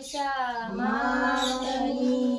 દશા માતની